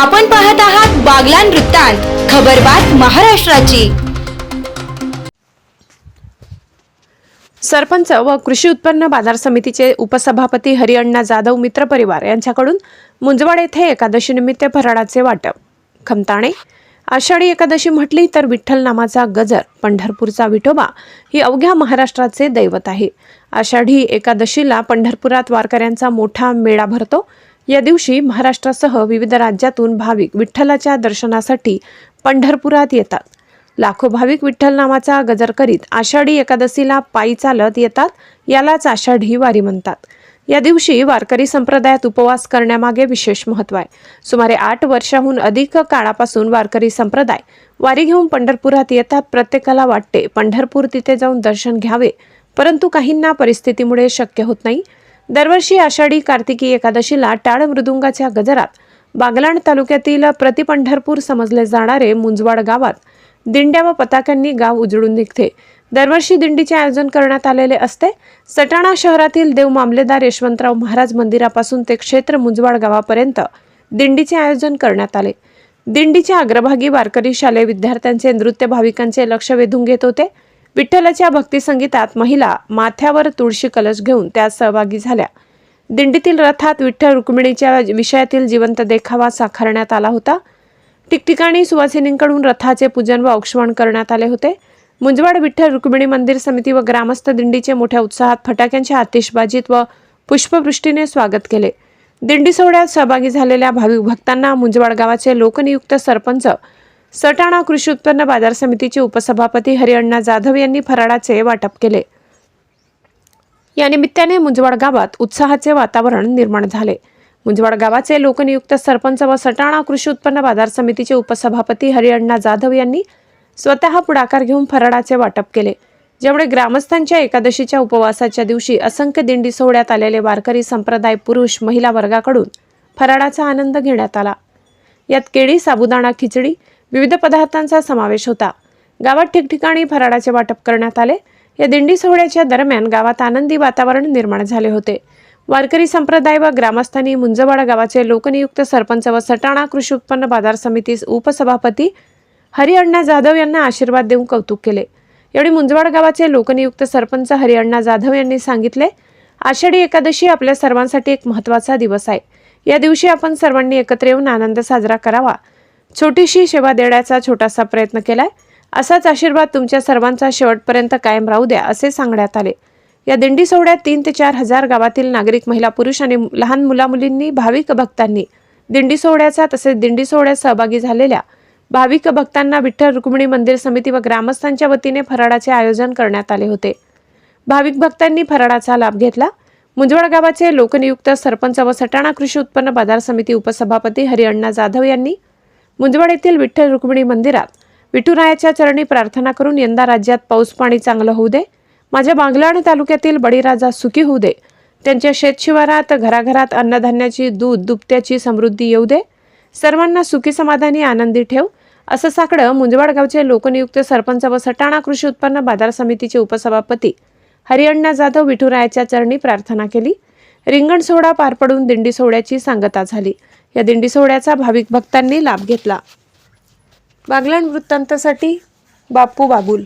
आपण पाहत आहात बागलान वृत्तांत खबरबात महाराष्ट्राची. सरपंच व कृषी उत्पन्न बाजार समितीचे उपसभापती हरिअण्णा जाधव मित्र परिवार यांच्याकडून मुंजवाड येथे एकादशी निमित्त फराळाचे वाटप. खमताणे आषाढी एकादशी म्हटली तर विठ्ठल नामाचा गजर पंढरपूरचा विठोबा ही अवघ्या महाराष्ट्राचे दैवत आहे. आषाढी एकादशीला पंढरपुरात वारकऱ्यांचा मोठा मेळा भरतो. या दिवशी महाराष्ट्रासह विविध राज्यातून भाविक विठ्ठलाच्या दर्शनासाठी पंढरपुरात येतात. लाखो भाविक विठ्ठल नामाचा गजर करीत आषाढी एकादशीला पायी चालत येतात यालाच आषाढी वारी म्हणतात. या दिवशी वारकरी संप्रदायात उपवास करण्यामागे विशेष महत्त्व आहे. सुमारे आठ वर्षाहून अधिक काळापासून वारकरी संप्रदाय वारी घेऊन पंढरपुरात येतात. प्रत्येकाला वाटते पंढरपूर तिथे जाऊन दर्शन घ्यावे परंतु काहींना परिस्थितीमुळे शक्य होत नाही. दरवर्षी आषाढी कार्तिकी एकादशीला टाळ मृदुंगाच्या गजरात बागलाण तालुक्यातील प्रतिपंढरपूर समजले जाणारे मुंजवाड गावात दिंड्या व पताक्यांनी गाव उजळून निघते. दरवर्षी दिंडीचे आयोजन करण्यात आलेले असते. सटाणा शहरातील देव मामलेदार यशवंतराव महाराज मंदिरापासून ते क्षेत्र मुंजवाड गावापर्यंत दिंडीचे आयोजन करण्यात आले. दिंडीच्या अग्रभागी वारकरी शालेय विद्यार्थ्यांचे नृत्य भाविकांचे लक्ष वेधून घेत होते. विठ्ठलाच्या भक्तिसंगीतात महिला माथ्यावर तुळशी कलश घेऊन त्यात सहभागी झाल्या. दिंडीतील रथात विठ्ठल रुक्मिणीच्या विषयातील जिवंत देखावा साकारण्यात आला होता. ठिकठिकाणी सुवासिनींकडून रथाचे पूजन व औक्षवण करण्यात आले होते. मुंजवाड विठ्ठल रुक्मिणी मंदिर समिती व ग्रामस्थ दिंडीचे मोठ्या उत्साहात फटाक्यांच्या आतिषबाजीत व पुष्पवृष्टीने स्वागत केले. दिंडी सोहळ्यात सहभागी झालेल्या भाविक भक्तांना मुंजवाड गावाचे लोकनियुक्त सरपंच सटाणा कृषी उत्पन्न बाजार समितीचे उपसभापती हरिअण्णा जाधव यांनी फराळाचे वाटप केले. या निमित्ताने मुंजवाड गावात उत्साहाचे वातावरण निर्माण झाले. मुंजवाड गावाचे लोकनियुक्त सरपंच व सटाणा कृषी उत्पन्न बाजार समितीचे उपसभापती हरिअण्णा जाधव यांनी स्वतः पुढाकार घेऊन फराळाचे वाटप केले. ज्यामुळे ग्रामस्थांच्या एकादशीच्या उपवासाच्या दिवशी असंख्य दिंडी सोहळ्यात आलेले वारकरी संप्रदाय पुरुष महिला वर्गाकडून फराळाचा आनंद घेण्यात आला. यात केळी साबुदाणा खिचडी विविध पदार्थांचा समावेश होता. गावात ठिकठिकाणी फराळाचे वाटप करण्यात आले. या दिंडी सोहळ्याच्या दरम्यान गावात आनंदी वातावरण निर्माण झाले होते. वारकरी संप्रदाय व ग्रामस्थांनी मुंजवाडा गावाचे लोकनियुक्त सरपंच व सटाणा कृषी उत्पन्न बाजार समिती उपसभापती हरिअण्णा जाधव यांना आशीर्वाद देऊन कौतुक केले. यावेळी मुंजवाड गावाचे लोकनियुक्त सरपंच हरिअण्णा जाधव यांनी सांगितले आषाढी एकादशी आपल्या सर्वांसाठी एक महत्त्वाचा दिवस आहे. या दिवशी आपण सर्वांनी एकत्र येऊन आनंद साजरा करावा. छोटीशी सेवा देण्याचा छोटासा प्रयत्न केलाय. असाच आशीर्वाद तुमच्या सर्वांचा शेवटपर्यंत कायम राहू द्या असे सांगण्यात आले. या दिंडी सोहळ्यात तीन ते चार हजार गावातील नागरिक महिला पुरुष आणि लहान मुलामुलींनी भाविक भक्तांनी दिंडी सोहळ्याचा तसेच दिंडी सोहळ्यात सहभागी झालेल्या भाविक भक्तांना विठ्ठल रुक्मिणी मंदिर समिती व ग्रामस्थांच्या वतीने फराळाचे आयोजन करण्यात आले होते. भाविक भक्तांनी फराळाचा लाभ घेतला. मुंजवड गावाचे लोकनियुक्त सरपंच व सटाणा कृषी उत्पन्न बाजार समिती उपसभापती हरिअण्णा जाधव यांनी मुंजवाड येथील विठ्ठल रुक्मिणी मंदिरात विठुरायाच्या चरणी प्रार्थना करून यंदा राज्यात पाऊस पाणी चांगलं होऊ दे. माझ्या बांगलाण तालुक्यातील बळीराजा सुखी होऊ दे. त्यांच्या शेतशिवारात घराघरात अन्नधान्याची दूध दुभत्याची समृद्धी येऊ दे. सर्वांना सुखी समाधानी आनंदी ठेव. असं साकडं मुंजवाड गावचे लोकनियुक्त सरपंच व सटाणा कृषी उत्पन्न बाजार समितीचे उपसभापती हरिअण्णा जाधव विठुरायाच्या चरणी प्रार्थना केली. रिंगण सोहळा पार पडून दिंडी सोहळ्याची सांगता झाली. या दिंडी सोहळ्याचा भाविक भक्तांनी लाभ घेतला. बागलाण वृत्तांतासाठी बापू बाबुल.